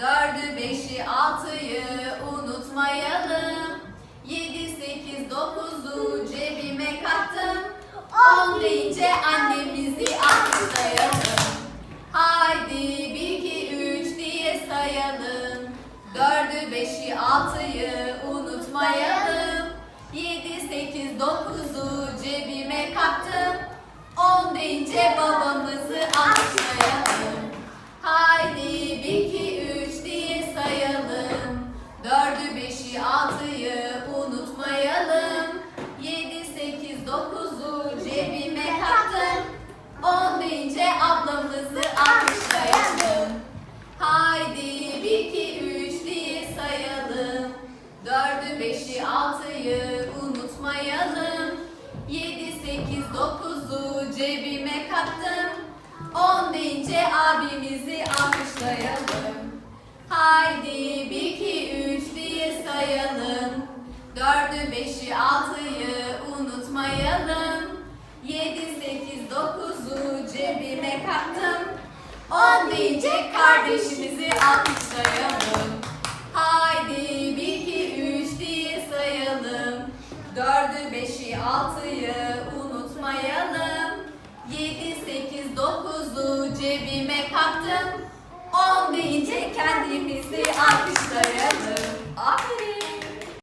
Dördü, beşi, altıyı unutmayalım. Yedi, sekiz, dokuzu cebime kattım. On deyince annemizi alkışlayalım. Haydi bir, iki, üç diye sayalım. Dördü, beşi, altıyı unutmayalım. Yedi, sekiz, dokuzu cebime kattım. On deyince baba kattım. On deyince abimizi alkışlayalım. Haydi bir iki üç diye sayalım. Dördü beşi altıyı unutmayalım. Yedi sekiz dokuzu cebime kattım. On deyince kardeşimizi alkışlayalım. Haydi bir iki üç diye sayalım. Dördü beşi altıyı unutmayalım. Yedi sekiz dokuzu cebime kattım. On deyince kendimizi. Aferin.